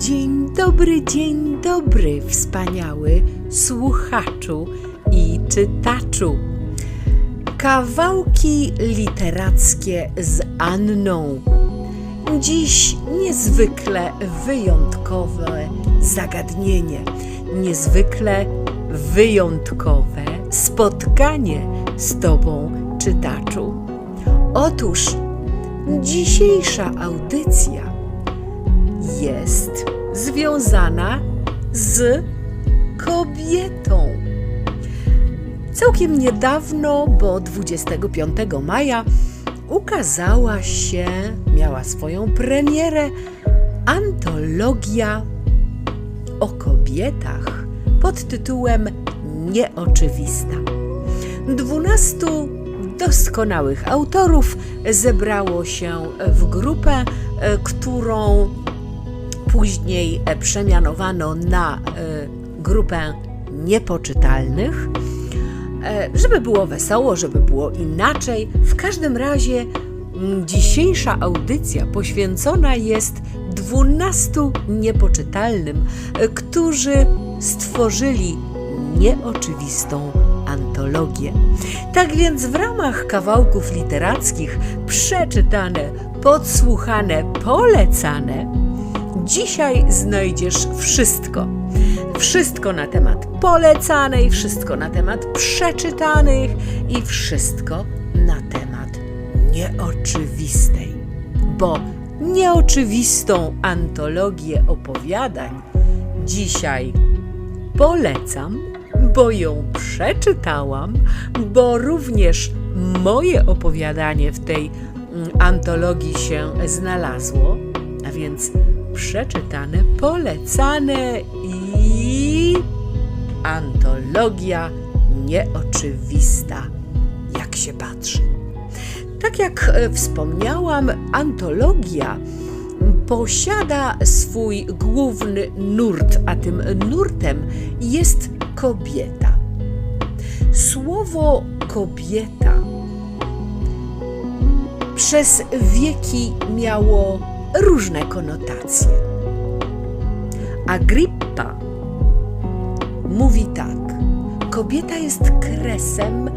Dzień dobry, dzień dobry, wspaniały słuchaczu i czytaczu. Kawałki literackie z Anną. Dziś niezwykle wyjątkowe zagadnienie, niezwykle wyjątkowe spotkanie z Tobą, czytaczu. Otóż dzisiejsza audycja jest związana z kobietą. Całkiem niedawno, bo 25 maja, ukazała się, miała swoją premierę antologia o kobietach pod tytułem Nieoczywista. Dwunastu doskonałych autorów zebrało się w grupę, e, którą później e, przemianowano na e, grupę niepoczytalnych. E, Żeby było wesoło, żeby było inaczej, w każdym razie dzisiejsza audycja poświęcona jest dwunastu niepoczytalnym, którzy stworzyli nieoczywistą antologię. Tak więc w ramach kawałków literackich przeczytane, podsłuchane, polecane, dzisiaj znajdziesz wszystko. Wszystko na temat polecanej, wszystko na temat przeczytanych i wszystko na temat nieoczywistej. Bo nieoczywistą antologię opowiadań dzisiaj polecam, bo ją przeczytałam, bo również moje opowiadanie w tej mm, antologii się znalazło, więc przeczytane, polecane i antologia nieoczywista, jak się patrzy. Tak jak e, wspomniałam, antologia posiada swój główny nurt, a tym nurtem jest kobieta. Słowo kobieta przez wieki miało różne konotacje. Agrippa mówi tak: Kobieta jest kresem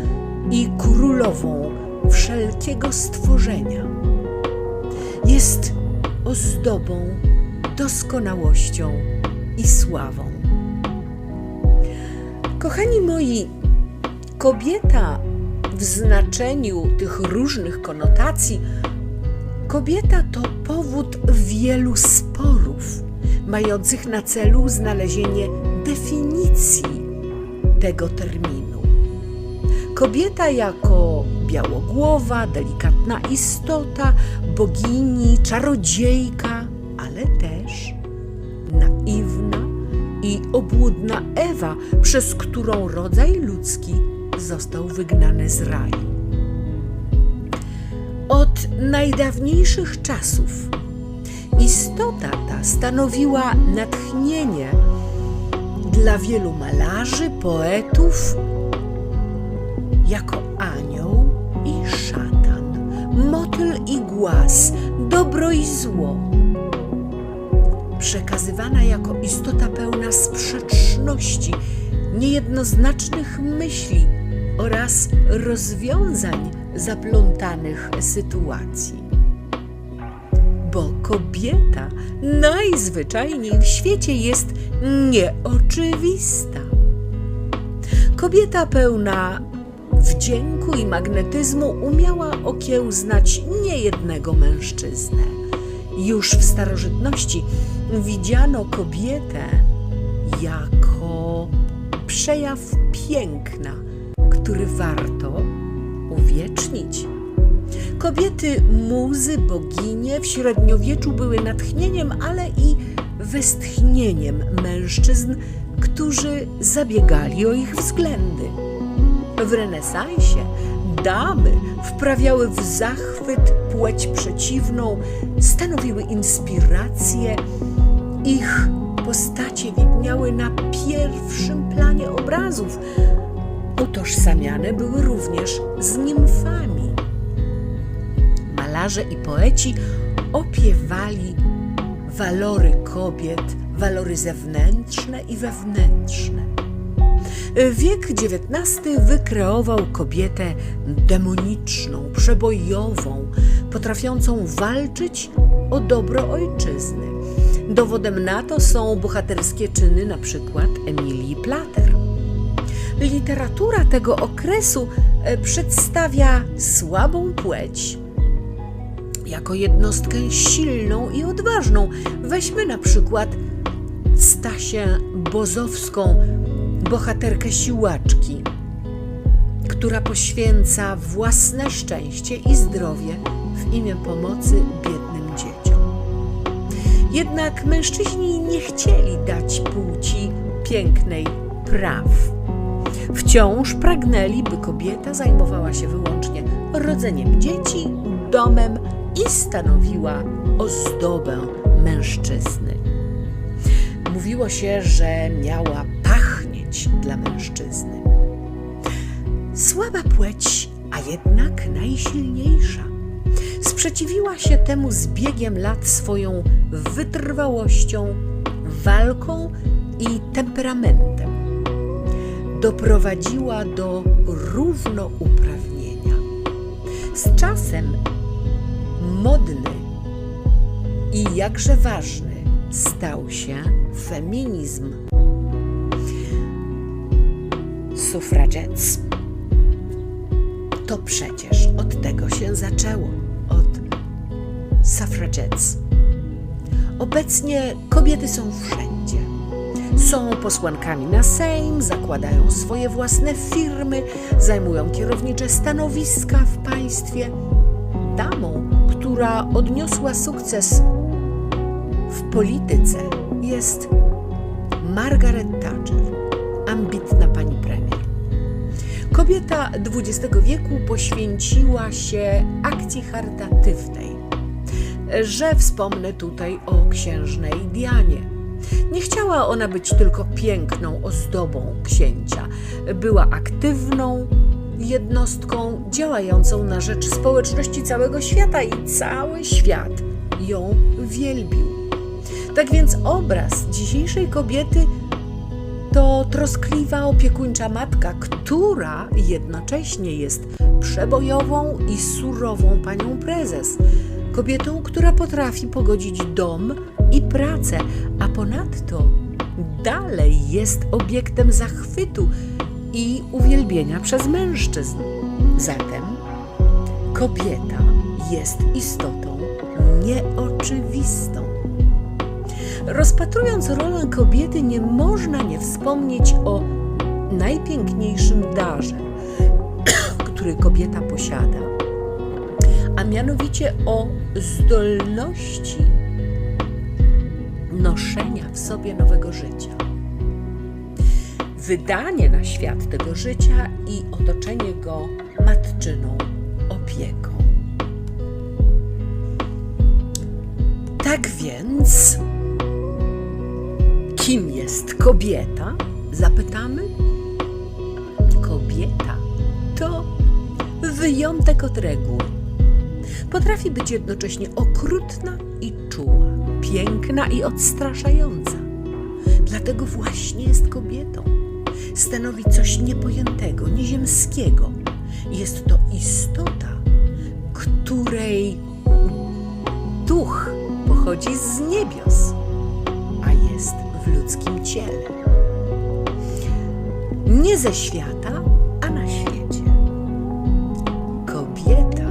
i królową wszelkiego stworzenia. Jest ozdobą, doskonałością i sławą. Kochani moi, kobieta w znaczeniu tych różnych konotacji, kobieta to powód wielu sporów, mających na celu znalezienie definicji tego terminu. Kobieta jako białogłowa, delikatna istota, bogini, czarodziejka, ale też naiwna i obłudna Ewa, przez którą rodzaj ludzki został wygnany z raju. Od najdawniejszych czasów istota ta stanowiła natchnienie dla wielu malarzy, poetów, jako anioł i szatan, motyl i głaz, dobro i zło. Przekazywana jako istota pełna sprzeczności, niejednoznacznych myśli oraz rozwiązań zaplątanych sytuacji. Bo kobieta najzwyczajniej w świecie jest nieoczywista. Kobieta pełna wdzięku i magnetyzmu umiała okiełznać niejednego mężczyznę. Już w starożytności widziano kobietę jako przejaw piękna, który warto uwiecznić. Kobiety, muzy, boginie w średniowieczu były natchnieniem, ale i westchnieniem mężczyzn, którzy zabiegali o ich względy. W renesansie damy wprawiały w zachwyt płeć przeciwną, stanowiły inspirację. Ich postacie widniały na pierwszym planie obrazów. Utożsamiane były również z nimfami. Malarze i poeci opiewali walory kobiet, walory zewnętrzne i wewnętrzne. Wiek XIX wykreował kobietę demoniczną, przebojową, potrafiącą walczyć o dobro ojczyzny. Dowodem na to są bohaterskie czyny przykład Emilii Plater. Literatura tego okresu e, przedstawia słabą płeć jako jednostkę silną i odważną. Weźmy na przykład Stasię Bozowską, bohaterkę siłaczki, która poświęca własne szczęście i zdrowie w imię pomocy biednym dzieciom. Jednak mężczyźni nie chcieli dać płci pięknej praw. Wciąż pragnęli, by kobieta zajmowała się wyłącznie rodzeniem dzieci, domem i stanowiła ozdobę mężczyzny. Mówiło się, że miała pachnieć dla mężczyzny. Słaba płeć, a jednak najsilniejsza. Sprzeciwiła się temu z biegiem lat swoją wytrwałością, walką i temperamentem. Doprowadziła do równouprawnienia. Z czasem modny i jakże ważny stał się feminizm. Suffragettes. To przecież od tego się zaczęło, od suffragettes. Obecnie kobiety są wszędzie. Są posłankami na Sejm, zakładają swoje własne firmy, zajmują kierownicze stanowiska w państwie. Damą, która odniosła sukces w polityce, jest Margaret Thatcher, ambitna pani premier. Kobieta XX wieku poświęciła się akcji charytatywnej, że wspomnę tutaj o księżnej Dianie. Nie chciała ona być tylko piękną ozdobą księcia. Była aktywną jednostką działającą na rzecz społeczności całego świata i cały świat ją wielbił. Tak więc obraz dzisiejszej kobiety to troskliwa, opiekuńcza matka, która jednocześnie jest przebojową i surową panią prezes. Kobietą, która potrafi pogodzić dom i pracę, a ponadto dalej jest obiektem zachwytu i uwielbienia przez mężczyzn. Zatem kobieta jest istotą nieoczywistą. Rozpatrując rolę kobiety, nie można nie wspomnieć o najpiękniejszym darze, który kobieta posiada, a mianowicie o zdolności noszenia w sobie nowego życia. Wydanie na świat tego życia i otoczenie go matczyną opieką. Tak więc, kim jest kobieta? Zapytamy. Kobieta to wyjątek od reguły. Potrafi być jednocześnie okrutna i piękna i odstraszająca. Dlatego właśnie jest kobietą. Stanowi coś niepojętego, nieziemskiego. Jest to istota, której duch pochodzi z niebios, a jest w ludzkim ciele. Nie ze świata, a na świecie. Kobieta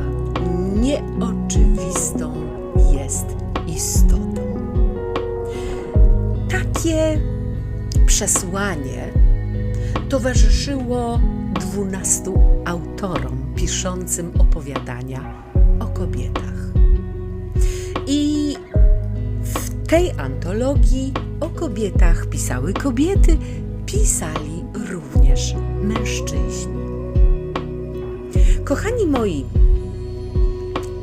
nieoczywistą jest istotą. Takie przesłanie towarzyszyło dwunastu autorom piszącym opowiadania o kobietach. I w tej antologii o kobietach pisały kobiety, pisali również mężczyźni. Kochani moi,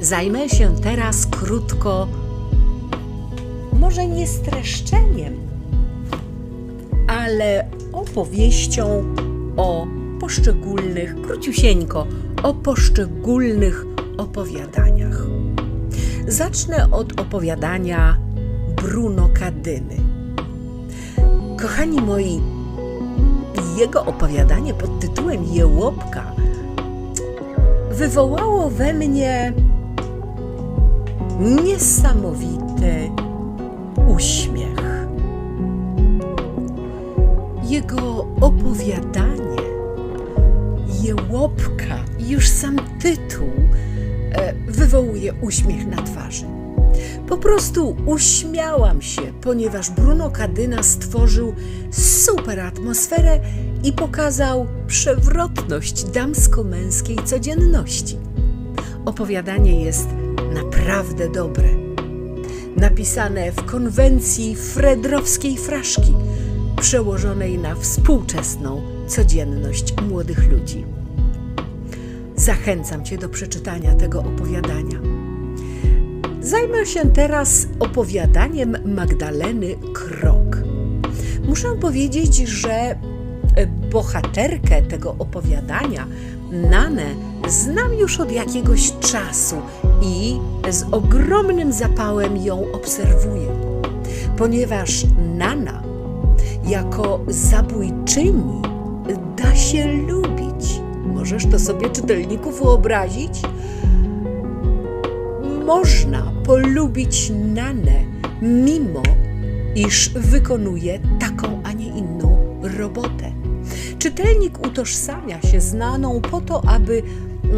zajmę się teraz krótko, może nie streszczeniem, ale opowieścią o poszczególnych, króciusieńko, o poszczególnych opowiadaniach. Zacznę od opowiadania Bruno Kadyny. Kochani moi, jego opowiadanie pod tytułem Jełopka wywołało we mnie niesamowity uśmiech. Jego opowiadanie Jełopka, już sam tytuł e, wywołuje uśmiech na twarzy. Po prostu uśmiałam się, ponieważ Bruno Kadyna stworzył super atmosferę i pokazał przewrotność damsko-męskiej codzienności. Opowiadanie jest naprawdę dobre. Napisane w konwencji fredrowskiej fraszki, przełożonej na współczesną codzienność młodych ludzi. Zachęcam Cię do przeczytania tego opowiadania. Zajmę się teraz opowiadaniem Magdaleny Krok. Muszę powiedzieć, że bohaterkę tego opowiadania, Nanę, znam już od jakiegoś czasu i z ogromnym zapałem ją obserwuję, ponieważ Nana jako zabójczyni da się lubić. Możesz to sobie czytelniku wyobrazić? Można polubić Nanę, mimo iż wykonuje taką, a nie inną robotę. Czytelnik utożsamia się z Naną po to, aby mm,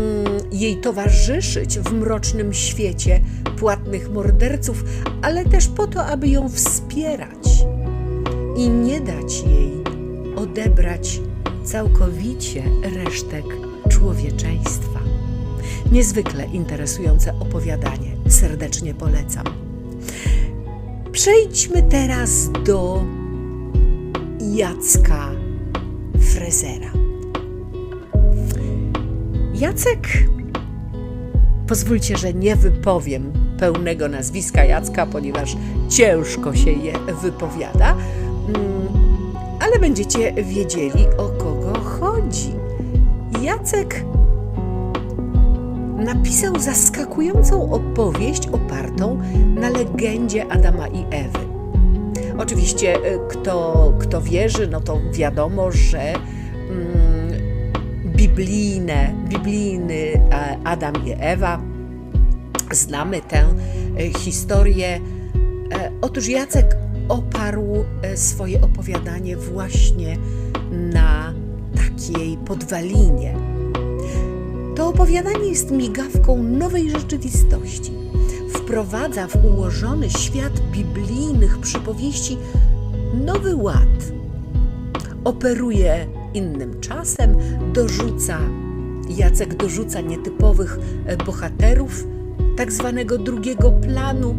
jej towarzyszyć w mrocznym świecie płatnych morderców, ale też po to, aby ją wspierać i nie dać jej odebrać całkowicie resztek człowieczeństwa. Niezwykle interesujące opowiadanie, serdecznie polecam. Przejdźmy teraz do Jacka Frezera. Jacek, pozwólcie, że nie wypowiem pełnego nazwiska Jacka, ponieważ ciężko się je wypowiada, ale będziecie wiedzieli o kogo chodzi. Jacek napisał zaskakującą opowieść opartą na legendzie Adama i Ewy. Oczywiście, y, kto, kto wierzy, no to wiadomo, że mm, biblijne, biblijny e, Adam i Ewa, znamy tę e, historię. E, otóż Jacek oparł swoje opowiadanie właśnie na takiej podwalinie. To opowiadanie jest migawką nowej rzeczywistości wprowadza w ułożony świat biblijnych przypowieści nowy ład. Operuje innym czasem, dorzuca, Jacek dorzuca nietypowych e, bohaterów, tak zwanego drugiego planu.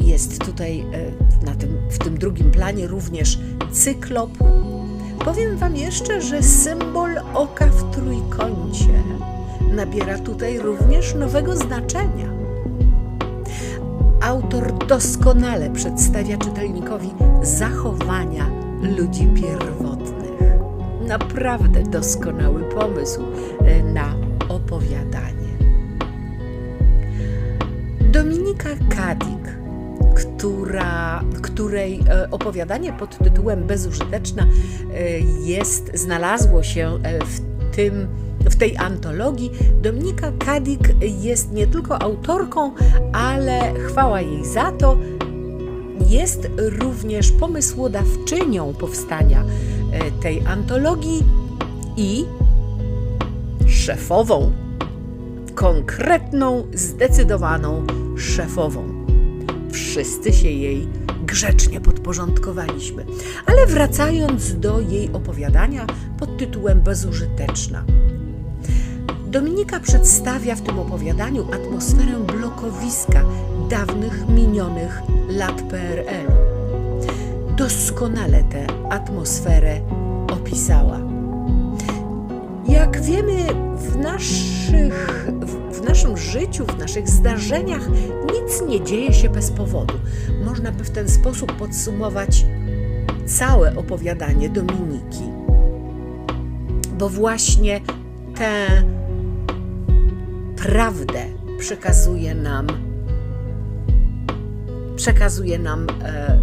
Jest tutaj e, na tym, w tym drugim planie również cyklop. Powiem Wam jeszcze, że symbol oka w trójkącie nabiera tutaj również nowego znaczenia autor doskonale przedstawia czytelnikowi zachowania ludzi pierwotnych. Naprawdę doskonały pomysł e, na opowiadanie. Dominika Kadik, która, której e, opowiadanie pod tytułem Bezużyteczna e, jest, znalazło się w tym w tej antologii Dominika Kadik jest nie tylko autorką, ale chwała jej za to, jest również pomysłodawczynią powstania e, tej antologii i szefową, konkretną, zdecydowaną szefową. Wszyscy się jej grzecznie podporządkowaliśmy. Ale wracając do jej opowiadania pod tytułem Bezużyteczna. Dominika przedstawia w tym opowiadaniu atmosferę blokowiska dawnych, minionych lat PRL-u. Doskonale tę atmosferę opisała. Jak wiemy, w, naszych, w naszym życiu, w naszych zdarzeniach nic nie dzieje się bez powodu. Można by w ten sposób podsumować całe opowiadanie Dominiki. Bo właśnie te prawdę przekazuje nam przekazuje nam e,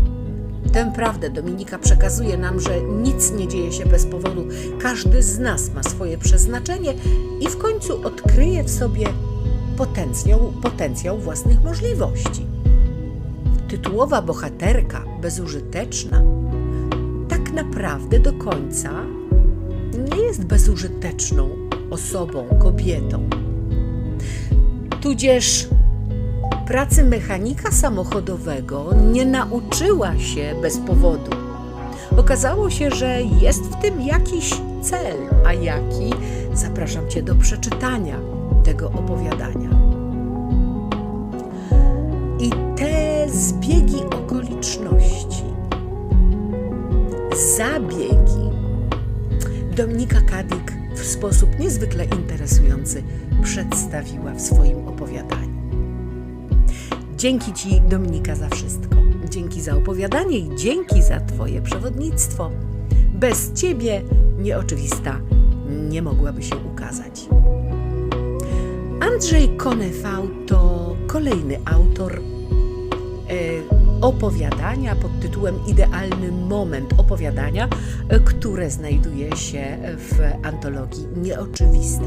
tę prawdę. Dominika przekazuje nam, że nic nie dzieje się bez powodu. Każdy z nas ma swoje przeznaczenie i w końcu odkryje w sobie potencjał, potencjał własnych możliwości. Tytułowa bohaterka, bezużyteczna, tak naprawdę do końca nie jest bezużyteczną osobą, kobietą. Tudzież pracy mechanika samochodowego nie nauczyła się bez powodu. Okazało się, że jest w tym jakiś cel, a jaki zapraszam Cię do przeczytania tego opowiadania. I te zbiegi okoliczności, zabiegi, Dominika Kadik w sposób niezwykle interesujący przedstawiła w swoim opowiadaniu. Dzięki Ci, Dominika, za wszystko. Dzięki za opowiadanie i dzięki za Twoje przewodnictwo. Bez Ciebie nieoczywista nie mogłaby się ukazać. Andrzej Konefał to kolejny autor e, opowiadania pod tytułem Idealny moment opowiadania, e, które znajduje się w antologii Nieoczywista.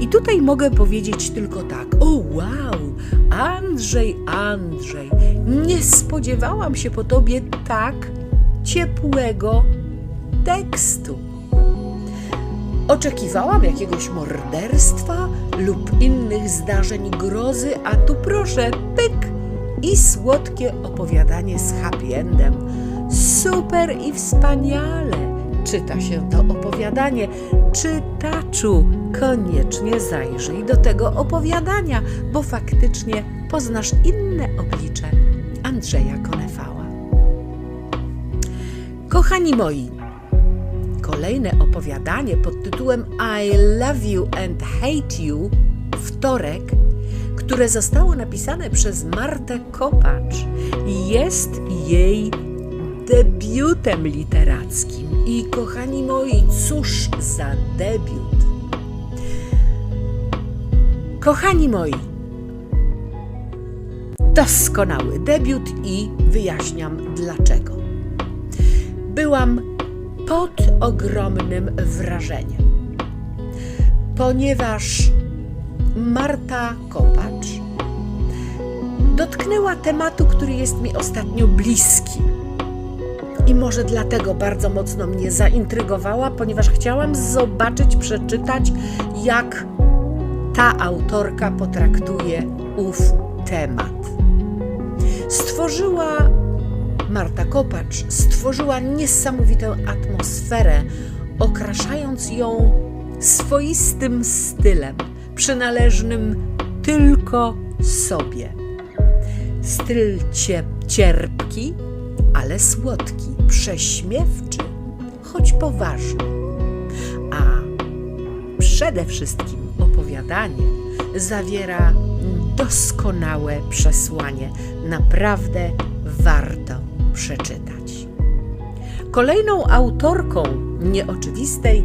I tutaj mogę powiedzieć tylko tak: o wow, Andrzej, Andrzej, nie spodziewałam się po tobie tak ciepłego tekstu. Oczekiwałam jakiegoś morderstwa lub innych zdarzeń grozy, a tu proszę, pyk i słodkie opowiadanie z happy endem. Super i wspaniale czyta się to opowiadanie. Czytaczu, koniecznie zajrzyj do tego opowiadania, bo faktycznie poznasz inne oblicze Andrzeja Konefała. Kochani moi, kolejne opowiadanie pod tytułem I Love You and Hate You, wtorek, które zostało napisane przez Martę Kopacz, jest jej debiutem literackim. I kochani moi, cóż za debiut! Kochani moi, doskonały debiut i wyjaśniam dlaczego. Byłam pod ogromnym wrażeniem, ponieważ Marta Kopacz dotknęła tematu, który jest mi ostatnio bliski. I może dlatego bardzo mocno mnie zaintrygowała, ponieważ chciałam zobaczyć, przeczytać, jak ta autorka potraktuje ów temat. Stworzyła Marta Kopacz, stworzyła niesamowitą atmosferę, okraszając ją swoistym stylem, przynależnym tylko sobie. Styl cierpki, ale słodki, prześmiewczy, choć poważny. A przede wszystkim opowiadanie zawiera doskonałe przesłanie. Naprawdę warto przeczytać. Kolejną autorką nieoczywistej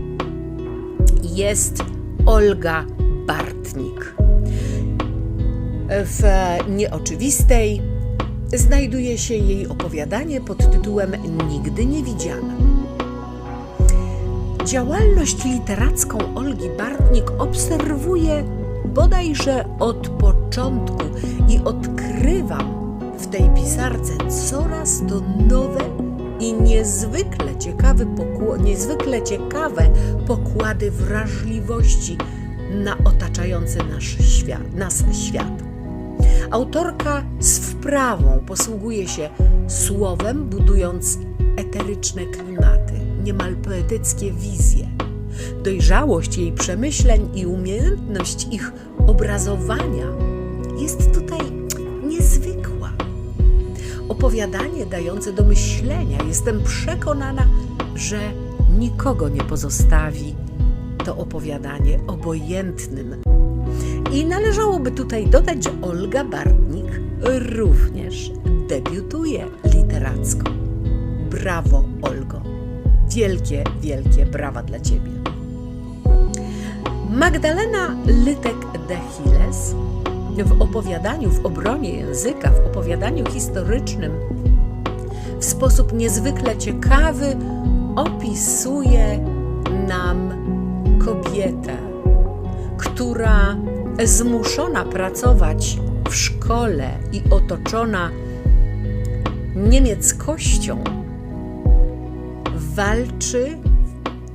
jest Olga Bartnik. W nieoczywistej znajduje się jej opowiadanie pod tytułem Nigdy nie widziana. Działalność literacką Olgi Bartnik obserwuję bodajże od początku i odkrywam w tej pisarce coraz to nowe i niezwykle ciekawe, niezwykle ciekawe pokłady wrażliwości na otaczający nasz świat, nas świat. Autorka z wprawą posługuje się słowem, budując eteryczne klimaty, niemal poetyckie wizje. Dojrzałość jej przemyśleń i umiejętność ich obrazowania jest tutaj. Opowiadanie dające do myślenia, jestem przekonana, że nikogo nie pozostawi to opowiadanie obojętnym i należałoby tutaj dodać, że Olga Bartnik również debiutuje literacko. Brawo, Olgo. Wielkie, wielkie brawa dla Ciebie. Magdalena Lytek de Hiles w opowiadaniu, w obronie języka, w opowiadaniu historycznym w sposób niezwykle ciekawy opisuje nam kobietę, która zmuszona pracować w szkole i otoczona niemieckością walczy,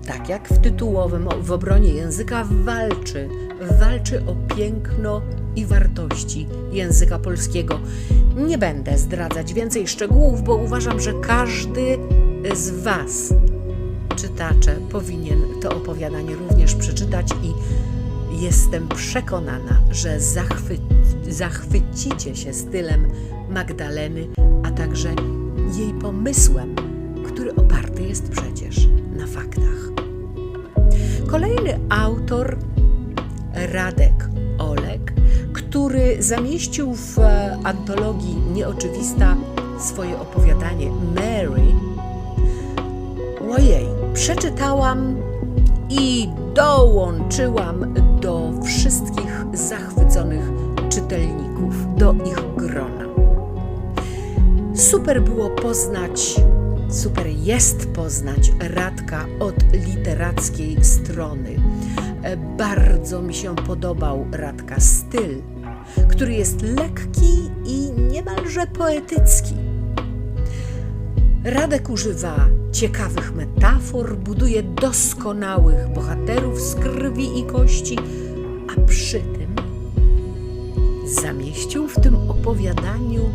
tak jak w tytułowym, w obronie języka, walczy, walczy o piękno i wartości języka polskiego. Nie będę zdradzać więcej szczegółów, bo uważam, że każdy z Was, czytacze, powinien to opowiadanie również przeczytać i jestem przekonana, że zachwy zachwycicie się stylem Magdaleny, a także jej pomysłem, który oparty jest przecież na faktach. Kolejny autor, Radek który zamieścił w antologii Nieoczywista swoje opowiadanie Mary. Ojej, przeczytałam i dołączyłam do wszystkich zachwyconych czytelników, do ich grona. Super było poznać, super jest poznać Radka od literackiej strony. Bardzo mi się podobał Radka styl, który jest lekki i niemalże poetycki. Radek używa ciekawych metafor, buduje doskonałych bohaterów z krwi i kości, a przy tym zamieścił w tym opowiadaniu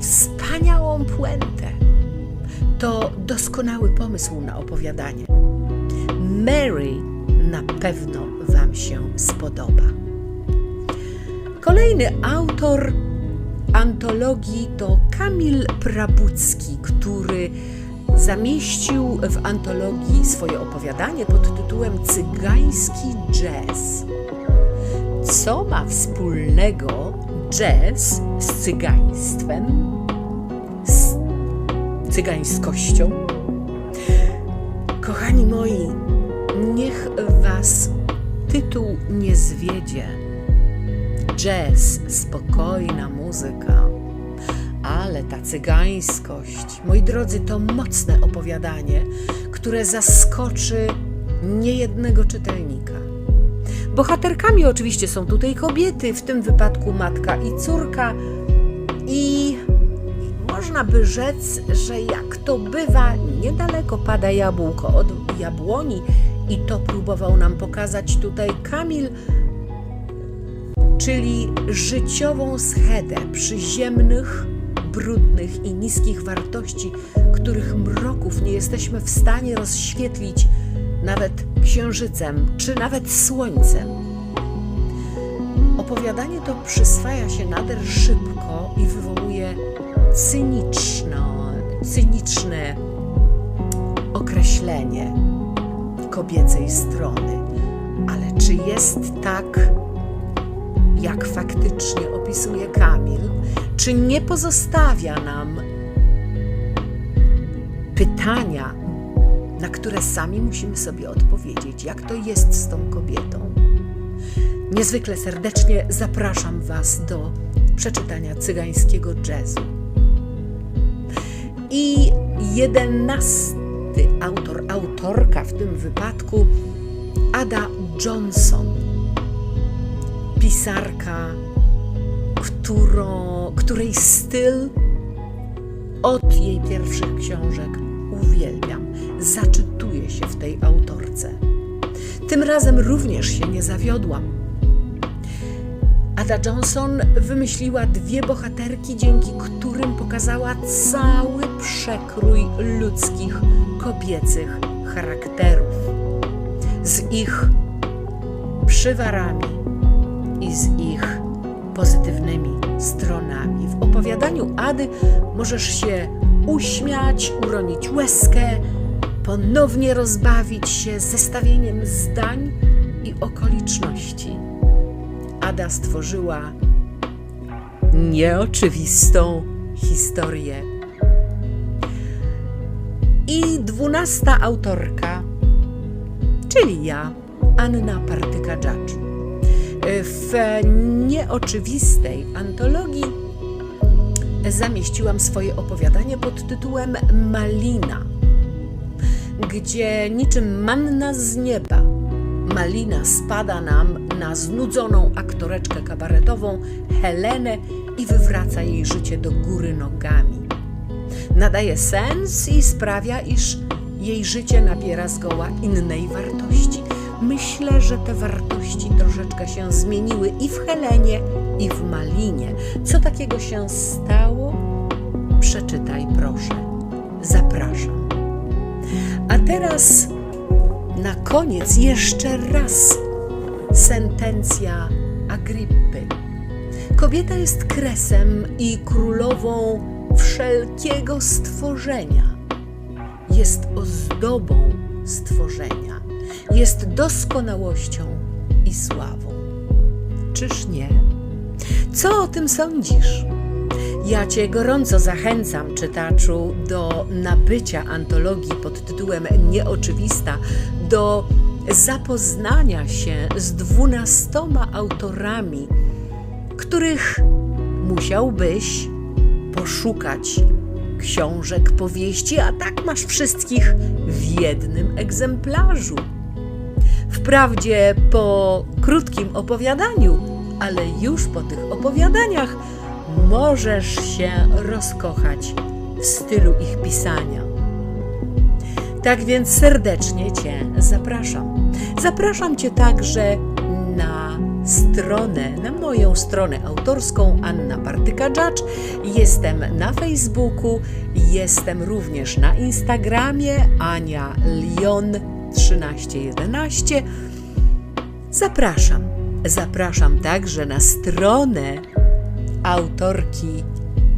wspaniałą puentę. To doskonały pomysł na opowiadanie. Mary na pewno Wam się spodoba. Kolejny autor antologii to Kamil Prabucki, który zamieścił w antologii swoje opowiadanie pod tytułem Cygański Jazz. Co ma wspólnego jazz z cygaństwem, z cygańskością? Kochani moi, niech Was tytuł nie zwiedzie. Jazz, spokojna muzyka, ale ta cygańskość, moi drodzy, to mocne opowiadanie, które zaskoczy niejednego czytelnika. Bohaterkami oczywiście są tutaj kobiety, w tym wypadku matka i córka, i można by rzec, że jak to bywa, niedaleko pada jabłko od jabłoni, i to próbował nam pokazać tutaj Kamil, czyli życiową schedę przyziemnych, brudnych i niskich wartości, których mroków nie jesteśmy w stanie rozświetlić nawet księżycem czy nawet słońcem. Opowiadanie to przyswaja się nader szybko i wywołuje cyniczno, cyniczne określenie kobiecej strony. Ale czy jest tak, jak faktycznie opisuje Kamil? Czy nie pozostawia nam pytania, na które sami musimy sobie odpowiedzieć, jak to jest z tą kobietą? Niezwykle serdecznie zapraszam Was do przeczytania cygańskiego jazzu. I jedenasty autor, autorka w tym wypadku Ada Johnson, pisarka, którą, której styl od jej pierwszych książek uwielbiam. Zaczytuję się w tej autorce. Tym razem również się nie zawiodłam. Ada Johnson wymyśliła dwie bohaterki, dzięki którym pokazała cały przekrój ludzkich, kobiecych charakterów. Z ich przywarami i z ich pozytywnymi stronami. W opowiadaniu Ady możesz się uśmiać, uronić łezkę, ponownie rozbawić się zestawieniem zdań i okoliczności. Ada stworzyła nieoczywistą historię. I dwunasta autorka, czyli ja, Anna Partyka-Dżacz. W nieoczywistej antologii zamieściłam swoje opowiadanie pod tytułem Malina, gdzie niczym manna z nieba Malina spada nam na znudzoną aktoreczkę kabaretową Helenę i wywraca jej życie do góry nogami. Nadaje sens i sprawia, iż jej życie nabiera zgoła innej wartości. Myślę, że te wartości troszeczkę się zmieniły i w Helenie, i w Malinie. Co takiego się stało? Przeczytaj proszę. Zapraszam. A teraz na koniec jeszcze raz sentencja Agrippy. Kobieta jest kresem i królową wszelkiego stworzenia. Jest ozdobą stworzenia. Jest doskonałością i sławą. Czyż nie? Co o tym sądzisz? Ja Cię gorąco zachęcam, czytaczu, do nabycia antologii pod tytułem Nieoczywista, do zapoznania się z dwunastoma autorami, których musiałbyś poszukać książek, powieści, a tak masz wszystkich w jednym egzemplarzu. Wprawdzie po krótkim opowiadaniu, ale już po tych opowiadaniach możesz się rozkochać w stylu ich pisania. Tak więc serdecznie Cię zapraszam. Zapraszam Cię także na stronę, na moją stronę autorską Anna Partyka Judge. Jestem na Facebooku, jestem również na Instagramie Ania Lion 1311. Zapraszam. Zapraszam także na stronę autorki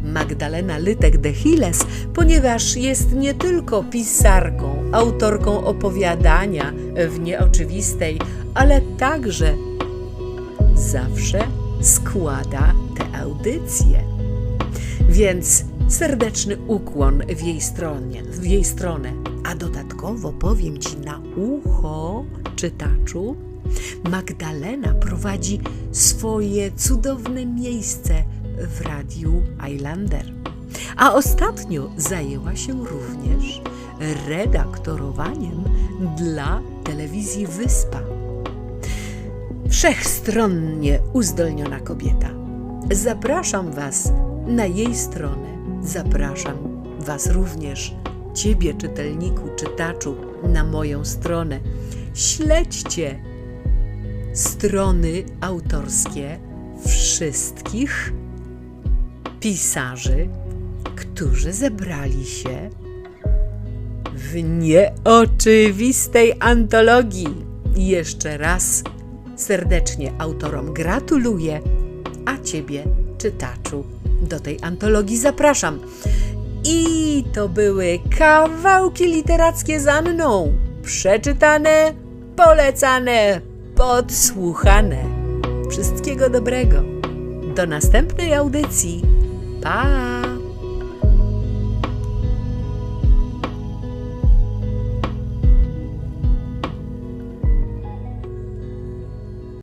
Magdalena Lytek de Hiles, ponieważ jest nie tylko pisarką, autorką opowiadania w nieoczywistej, ale także zawsze składa te audycje. Więc serdeczny ukłon w jej stronie, w jej stronę. A dodatkowo powiem Ci na ucho, czytaczu, Magdalena prowadzi swoje cudowne miejsce w radiu Islander. A ostatnio zajęła się również redaktorowaniem dla telewizji Wyspa. Wszechstronnie uzdolniona kobieta. Zapraszam Was na jej stronę. Zapraszam Was również, Ciebie, czytelniku, czytaczu, na moją stronę. Śledźcie strony autorskie wszystkich pisarzy, którzy zebrali się w nieoczywistej antologii. Jeszcze raz serdecznie autorom gratuluję, a Ciebie, czytaczu, do tej antologii zapraszam. I to były kawałki literackie z Anną. Przeczytane, polecane, podsłuchane. Wszystkiego dobrego. Do następnej audycji. Pa!